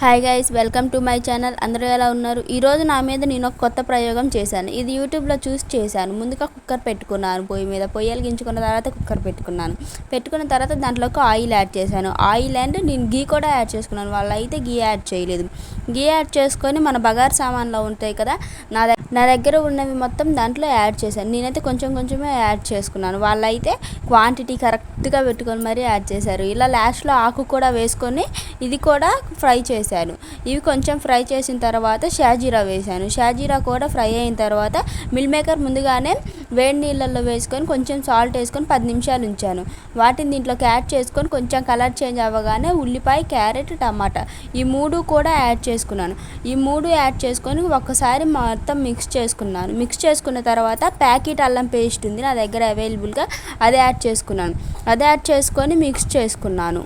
Hi guys welcome to my channel అందరూ ఎలా ఉన్నారు? ఈరోజు నా మీద నేను ఒక కొత్త ప్రయోగం చేశాను. ఇది యూట్యూబ్లో చూసి చేశాను. ముందుగా కుక్కర్ పెట్టుకున్నాను. పొయ్యి మీద పొయ్యి వెలిగించుకున్న తర్వాత కుక్కర్ పెట్టుకున్నాను. పెట్టుకున్న తర్వాత దాంట్లోకి ఆయిల్ యాడ్ చేశాను. ఆయిల్ అండ్ నేను గీ కూడా యాడ్ చేసుకున్నాను. వాళ్ళు అయితే గీ యాడ్ చేయలేదు. గీ యాడ్ చేసుకొని మన బగారు సామాన్లో ఉంటాయి కదా నా దగ్గర నా దగ్గర ఉన్నవి మొత్తం దాంట్లో యాడ్ చేశాను. నేనైతే కొంచెం కొంచెమే యాడ్ చేసుకున్నాను. వాళ్ళైతే క్వాంటిటీ కరెక్ట్గా పెట్టుకొని మరీ యాడ్ చేశారు. ఇలా లాస్ట్లో ఆకు కూడా వేసుకొని ఇది కూడా ఫ్రై చేశాను. ఇవి కొంచెం ఫ్రై చేసిన తర్వాత షాజీరా వేశాను. షాజీరా కూడా ఫ్రై అయిన తర్వాత మిల్ మేకర్ ముందుగానే వేడి నీళ్ళల్లో వేసుకొని కొంచెం సాల్ట్ వేసుకొని పది నిమిషాలు ఉంచాను. వాటిని దీంట్లోకి యాడ్ చేసుకొని కొంచెం కలర్ చేంజ్ అవ్వగానే ఉల్లిపాయ క్యారెట్ టమాటా ఈ మూడు కూడా యాడ్ చేసుకున్నాను. ఈ మూడు యాడ్ చేసుకొని ఒక్కసారి మొత్తం మిక్స్ చేసుకున్నాను. మిక్స్ చేసుకున్న తర్వాత ప్యాకెట్ అల్లం పేస్ట్ ఉంది నా దగ్గర అవైలబుల్గా అది యాడ్ చేసుకున్నాను. అది యాడ్ చేసుకొని మిక్స్ చేసుకున్నాను.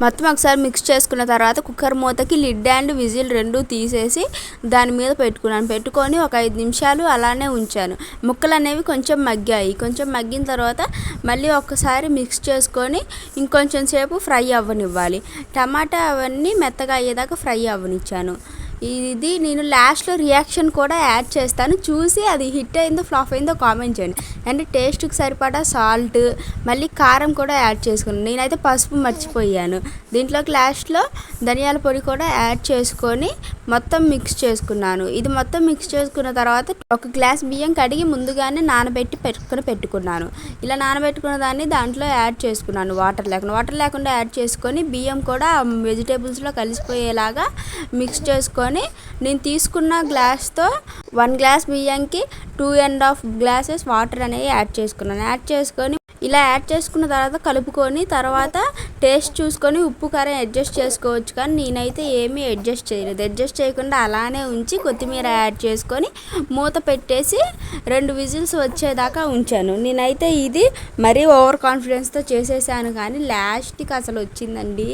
మొత్తం ఒకసారి మిక్స్ చేసుకున్న తర్వాత కుక్కర్ మూతకి లిడ్ అండ్ విజిల్ రెండు తీసేసి దాని మీద పెట్టుకున్నాను. పెట్టుకొని ఒక ఐదు నిమిషాలు అలానే ఉంచాను. ముక్కలు అనేవి కొంచెం మగ్గాయి. కొంచెం మగ్గిన తర్వాత మళ్ళీ ఒక్కసారి మిక్స్ చేసుకొని ఇంకొంచెం సేపు ఫ్రై అవ్వనివ్వాలి. టమాటా అవన్నీ మెత్తగా అయ్యేదాకా ఫ్రై అవ్వనిచ్చాను. ఇది నేను లాస్ట్లో రియాక్షన్ కూడా యాడ్ చేస్తాను. చూసి అది హిట్ అయిందో ఫ్లాప్ అయిందో కామెంట్ చేయండి. అండ్ టేస్ట్కి సరిపడా సాల్ట్ మళ్ళీ కారం కూడా యాడ్ చేసుకున్నాను. నేనైతే పసుపు మర్చిపోయాను. దీంట్లోకి లాస్ట్లో ధనియాల పొడి కూడా యాడ్ చేసుకొని మొత్తం మిక్స్ చేసుకున్నాను. ఇది మొత్తం మిక్స్ చేసుకున్న తర్వాత ఒక గ్లాస్ బియ్యం కడిగి ముందుగానే నానబెట్టి పెట్టుకుని పెట్టుకున్నాను. ఇలా నానబెట్టుకున్న దాన్ని దాంట్లో యాడ్ చేసుకున్నాను వాటర్ లేకుండా. వాటర్ లేకుండా యాడ్ చేసుకొని బియ్యం కూడా వెజిటేబుల్స్లో కలిసిపోయేలాగా మిక్స్ చేసుకొని నేను తీసుకున్న గ్లాస్తో one glass బియ్యంకి two and half glasses water అనేవి యాడ్ చేసుకున్నాను. యాడ్ చేసుకొని ఇలా యాడ్ చేసుకున్న తర్వాత కలుపుకొని తర్వాత టేస్ట్ చూసుకొని ఉప్పు కారం అడ్జస్ట్ చేసుకోవచ్చు. కానీ నేనైతే ఏమీ అడ్జస్ట్ చేయలేదు. అడ్జస్ట్ చేయకుండా అలానే ఉంచి కొత్తిమీర యాడ్ చేసుకొని మూత పెట్టేసి రెండు విజిల్స్ వచ్చేదాకా ఉంచాను. నేనైతే ఇది మరీ ఓవర్ కాన్ఫిడెన్స్తో చేసేసాను కానీ లాస్ట్కి అసలు వచ్చిందండి.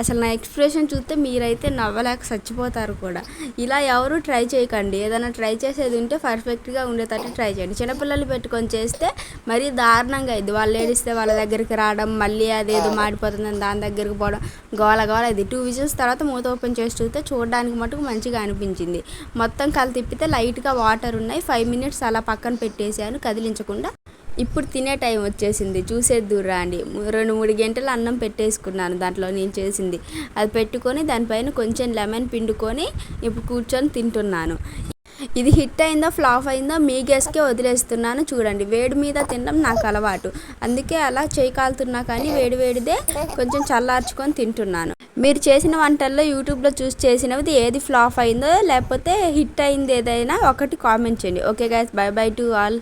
అసలు నా ఎక్స్ప్రెషన్ చూస్తే మీరైతే నవ్వలేక చచ్చిపోతారు కూడా. ఇలా ఎవరు ట్రై చేయకండి. ఏదైనా ట్రై చేసేది ఉంటే పర్ఫెక్ట్గా ఉండేటట్టు ట్రై చేయండి. చిన్నపిల్లలు పెట్టుకొని చేస్తే మరీ దారుణంగా అయింది. వాళ్ళు ఏడిస్తే వాళ్ళ దగ్గరికి రావడం మళ్ళీ అదేదో మాడిపోతుందని దాని దగ్గరికి పోవడం గోల గోల ఇది టూ విజిల్స్ తర్వాత మూత ఓపెన్ చేసి చూస్తే చూడడానికి మటుకు మంచిగా అనిపించింది. మొత్తం కళ్ళు తిప్పితే లైట్గా వాటర్ ఉన్నాయి. ఫైవ్ మినిట్స్ అలా పక్కన పెట్టేశాను. కదిలించకుండా ఇప్పుడు తినే టైం వచ్చేసింది. చూసేద్దురా అండి రెండు మూడు గంటలు అన్నం పెట్టేసుకున్నాను దాంట్లో నేను చేసింది. అది పెట్టుకొని దానిపైన కొంచెం లెమన్ పిండుకొని ఇప్పుడు కూర్చొని తింటున్నాను. ఇది హిట్ అయిందో? ఫ్లాప్ అయిందో? మీ గెస్కే వదిలేస్తున్నాను చూడండి. వేడి మీద తినడం నాకు అలవాటు. అందుకే అలా చేయి కాలుతున్నా కానీ వేడి వేడిదే కొంచెం చల్లార్చుకొని తింటున్నాను. మీరు చేసిన వంటల్లో యూట్యూబ్లో చూసి చేసినది ఏది ఫ్లాప్ అయిందో లేకపోతే హిట్ అయింది ఏదైనా ఒకటి కామెంట్ చేయండి. Okay guys bye bye to all.